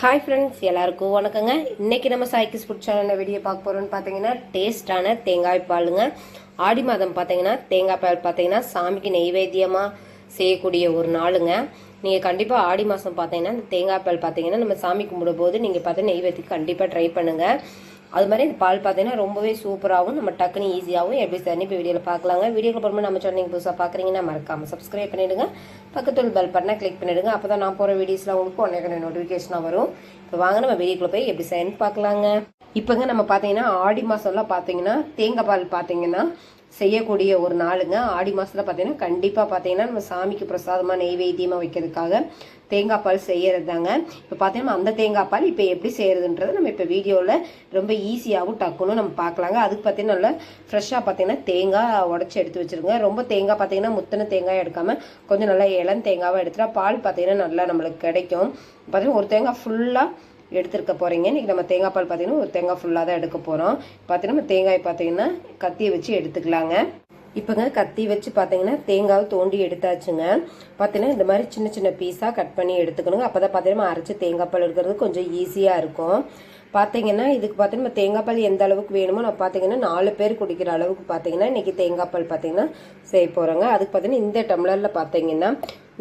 Hi friends எல்லாருக்கும் வணக்கங்க. இன்னைக்கு நம்ம சாய்க்கு ஃபுட் சேனலில் வீடியோ பார்க்க போகிறோம்னு பார்த்தீங்கன்னா டேஸ்டான தேங்காய் பாலுங்க. ஆடி மாதம் பார்த்தீங்கன்னா தேங்காய் பால் பார்த்தீங்கன்னா சாமிக்கு நெய்வேத்தியமாக செய்யக்கூடிய ஒரு நாளுங்க. நீங்கள் கண்டிப்பாக ஆடி மாதம் பார்த்தீங்கன்னா இந்த தேங்காய் பால் பார்த்தீங்கன்னா நம்ம சாமி கும்பிடும் போது நீங்கள் பார்த்து நெய்வேத்தியம் கண்டிப்பாக ட்ரை பண்ணுங்கள் அது மாதிரி இந்த பால் பார்த்தீங்கன்னா ரொம்பவே சூப்பராகவும் நம்ம டக்குன்னு ஈஸியாகவும் எப்படி சரி இப்போ வீடியோவில் பார்க்கலாங்க? வீடியோக்கு அப்புறமா நம்ம சேனல் நீங்கள் புதுசாக பார்க்குறீங்கன்னா மறக்காமல் சப்ஸ்கிரைப் பண்ணிவிடுங்க பக்கத்தில் பெல் பட்டனை கிளிக் பண்ணிவிடுங்க அப்போ தான் நான் போகிற வீடியோஸ்லாம் உங்களுக்கு உடனே நோட்டிஃபிகேஷனாக வரும். இப்போ வாங்க நம்ம வீடியோக்குள்ளே போய் எப்படி செய்யணும்னு பார்க்கலாங்க. இப்போங்க நம்ம பார்த்தீங்கன்னா ஆடி மாதம்லாம் பார்த்தீங்கன்னா தேங்காய் பால் பார்த்தீங்கன்னா செய்யக்கூடிய ஒரு நாளுங்க. ஆடி மாதத்தில் பார்த்தீங்கன்னா கண்டிப்பாக பார்த்தீங்கன்னா நம்ம சாமிக்கு பிரசாதமாக நெய்வேத்தியமாக வைக்கிறதுக்காக தேங்காய் பால் செய்யறது தாங்க இப்போ பார்த்தீங்கன்னா அந்த தேங்காய் பால் இப்போ எப்படி செய்யறதுன்றது நம்ம இப்போ வீடியோவில் ரொம்ப ஈஸியாகவும் டக்குன்னு நம்ம பார்க்கலாங்க அதுக்கு பார்த்தீங்கன்னா நல்லா ஃப்ரெஷ்ஷாக பார்த்தீங்கன்னா தேங்காய் உடச்சி எடுத்து வச்சிருங்க. ரொம்ப தேங்காய் பார்த்தீங்கன்னா முத்தின தேங்காய் எடுக்காமல் கொஞ்சம் நல்லா இளம் தேங்காவாக எடுத்துட்டா பால் பார்த்தீங்கன்னா நல்லா நம்மளுக்கு கிடைக்கும். பார்த்தீங்கன்னா ஒரு தேங்காய் ஃபுல்லாக எடுத்துருக்க போகிறீங்க இன்றைக்கி நம்ம தேங்காய் பால் பார்த்தீங்கன்னா ஒரு தேங்காய் ஃபுல்லாக தான் எடுக்க போகிறோம் பார்த்தீங்கன்னா நம்ம தேங்காய் பார்த்தீங்கன்னா கத்தியை வச்சு எடுத்துக்கலாங்க. இப்போங்க கத்தி வச்சு பார்த்தீங்கன்னா தேங்காவை தோண்டி எடுத்தாச்சுங்க. பார்த்தீங்கன்னா இந்த மாதிரி சின்ன சின்ன பீஸாக கட் பண்ணி எடுத்துக்கணுங்க. அப்போ தான் பார்த்தீங்கன்னா அரைச்சி தேங்காய் பால் எடுக்கிறது கொஞ்சம் ஈஸியாக இருக்கும். பார்த்தீங்கன்னா இதுக்கு பார்த்தீங்கன்னா தேங்காய் பால் எந்த அளவுக்கு வேணுமோ நான் பார்த்தீங்கன்னா நாலு பேர் குடிக்கிற அளவுக்கு பார்த்தீங்கன்னா இன்றைக்கி தேங்காய் பால் பார்த்தீங்கன்னா செய்ய போகிறோங்க அதுக்கு பார்த்தீங்கன்னா இந்த டம்ளரில் பார்த்தீங்கன்னா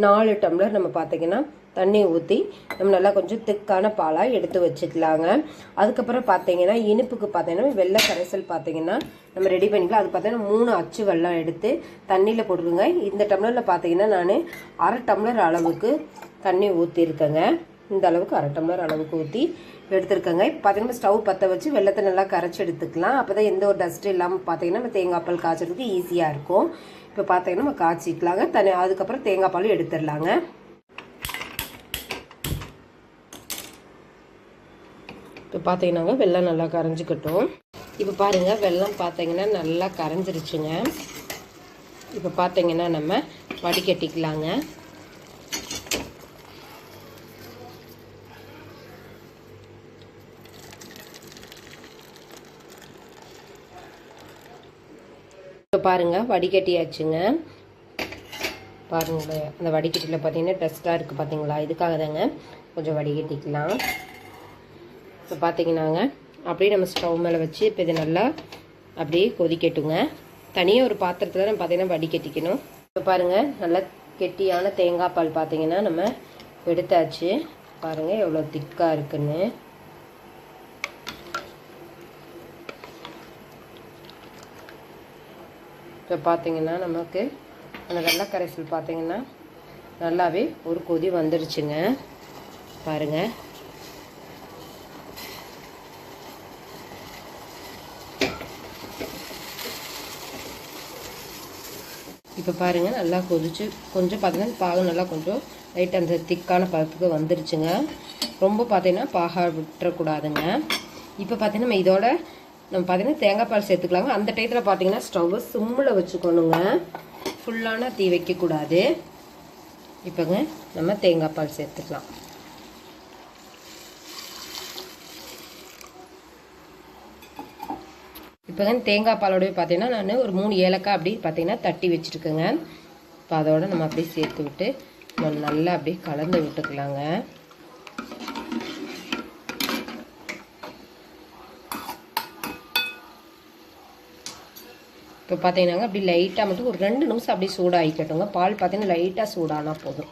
நாலு டம்ளர் நம்ம பார்த்தீங்கன்னா தண்ணி ஊற்றி நம்ம நல்லா கொஞ்சம் திக்கான பாலாக எடுத்து வச்சுக்கலாங்க. அதுக்கப்புறம் பார்த்தீங்கன்னா இனிப்புக்கு பார்த்தீங்கன்னா வெள்ளை கரைசல் பார்த்தீங்கன்னா நம்ம ரெடி பண்ணிக்கலாம். அது பார்த்தீங்கன்னா மூணு அச்சு வெள்ளம் எடுத்து தண்ணியில் போட்டுருங்க இந்த டம்ளரில் பார்த்தீங்கன்னா நான் அரை டம்ளர் அளவுக்கு தண்ணி ஊற்றிருக்கேங்க இந்த அளவுக்கு அரை டம்ளர் அளவுக்கு ஊற்றி எடுத்துருக்கேங்க. இப்போ பார்த்தீங்கன்னா ஸ்டவ் பற்ற வச்சு வெள்ளத்தை நல்லா கரைச்சி எடுத்துக்கலாம். அப்போ தான் எந்த ஒரு டஸ்ட்டும் இல்லாமல் பார்த்தீங்கன்னா நம்ம தேங்காய் பால் காய்ச்சறதுக்கு ஈஸியாக இருக்கும். இப்போ பார்த்தீங்கன்னா நம்ம காய்ச்சிக்கலாங்க. தனி அதுக்கப்புறம் தேங்காய் பால் எடுத்துடலாங்க. இப்போ பார்த்தீங்கன்னாங்க வெள்ளம் நல்லா கரைஞ்சிக்கட்டும். இப்போ பாருங்கள் வெள்ளம் பார்த்தீங்கன்னா நல்லா கரைஞ்சிருச்சுங்க. இப்போ பார்த்தீங்கன்னா நம்ம வடிகட்டிக்கலாங்க இப்போ பாருங்கள் வடிகட்டியாச்சுங்க பாருங்களேன் அந்த வடிகட்டியில் பார்த்தீங்கன்னா டஸ்ட்டாக இருக்குது பார்த்தீங்களா இதுக்காக தாங்க கொஞ்சம் வடிகட்டிக்கலாம் இப்போ பார்த்தீங்கன்னாங்க அப்படியே நம்ம ஸ்டவ் மேலே வச்சு இப்போ இது நல்லா அப்படியே கொதிக்கட்டுங்க. தனியாக ஒரு பாத்திரத்தில் நம்ம பார்த்தீங்கன்னா வடிகட்டிக்கணும். இப்போ பாருங்கள் நல்லா கெட்டியான தேங்காய் பால் பார்த்தீங்கன்னா நம்ம எடுத்தாச்சு. பாருங்கள் எவ்வளோ திக்காக இருக்குன்னு. இப்போ பார்த்தீங்கன்னா நமக்கு அந்த வெள்ளை கரைசல் பார்த்தீங்கன்னா நல்லாவே ஒரு கொதி வந்துருச்சுங்க. பாருங்கள் இப்போ பாருங்கள் நல்லா கொதிச்சு கொஞ்சம் பார்த்தீங்கன்னா பாகு நல்லா கொஞ்சம் லைட் அந்த திக்கான பதத்துக்கு வந்துருச்சுங்க. ரொம்ப பார்த்தீங்கன்னா பாகா விட்டுறக்கூடாதுங்க. இப்போ பார்த்தீங்கன்னா நம்ம இதோட நம்ம பார்த்தீங்கன்னா தேங்காய் பால் சேர்த்துக்கலாங்க. அந்த டயத்தில் பார்த்தீங்கன்னா ஸ்டவ்வை சிம்மில் வச்சுக்கணுங்க. ஃபுல்லான தீ வைக்கக்கூடாது. இப்போங்க நம்ம தேங்காய் பால் சேர்த்துக்கலாம். இப்போங்க தேங்காய் பாலோடய பார்த்தீங்கன்னா நான் ஒரு மூணு ஏலக்காய் அப்படி பார்த்தீங்கன்னா தட்டி வச்சுருக்கேங்க. இப்போ அதோடு நம்ம அப்படியே சேர்த்து விட்டு நம்ம நல்லா அப்படியே கலந்து விட்டுக்கலாங்க. இப்போ பார்த்தீங்கன்னாங்க அப்படி லைட்டாக மட்டும் ஒரு ரெண்டு நிமிஷம் அப்படியே சூடாகிக்கட்டுங்க பால் பார்த்தீங்கன்னா லைட்டாக சூடானா போதும்.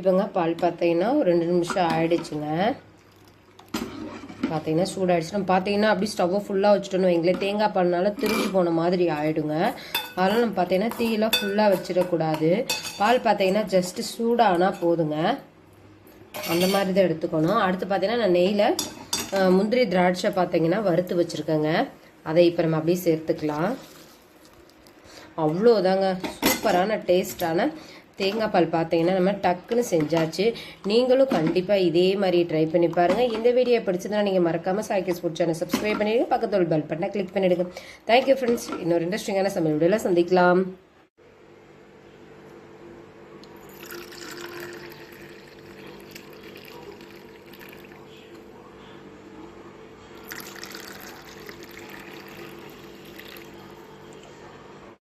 இப்போங்க பால் பார்த்தீங்கன்னா ஒரு ரெண்டு நிமிஷம் ஆயிடுச்சுங்க. பார்த்தீங்கன்னா சூடாகிடுச்சு நம்ம பார்த்தீங்கன்னா அப்படி ஸ்டவ்வை ஃபுல்லாக வச்சுட்டோன்னு வைங்களேன் தேங்காய் பால்னால திருச்சி போன மாதிரி ஆகிடுங்க அதனால் நம்ம பார்த்தீங்கன்னா தீயெல்லாம் ஃபுல்லாக வச்சிடக்கூடாது. பால் பார்த்தீங்கன்னா ஜஸ்ட்டு சூடானால் போதுங்க. அந்த மாதிரி தான் எடுத்துக்கணும். அடுத்து பார்த்தீங்கன்னா நான் நெய்யில் முந்திரி திராட்சை பார்த்தீங்கன்னா வறுத்து வச்சுருக்கேங்க. அதை இப்போ நம்ம அப்படியே சேர்த்துக்கலாம். அவ்வளோதாங்க சூப்பரான டேஸ்டான தேங்காய் பால் பார்த்தீங்கன்னா நம்ம டக்குன்னு செஞ்சாச்சு. நீங்களும் கண்டிப்பாக இதே மாதிரி ட்ரை பண்ணி பாருங்கள் இந்த வீடியோ பிடிச்சதுனா நீங்கள் மறக்காமல் சாய்க்கிஸ் ஃபுட் சேனல் சப்ஸ்கிரைப் பண்ணிடுங்க. பக்கத்தில் பெல் பட்டனை கிளிக் பண்ணிவிடுங்க தேங்க்யூ ஃப்ரெண்ட்ஸ் இன்னொரு இன்ட்ரெஸ்டிங்கான சமையல் வீடியோவில் சந்திக்கலாம்.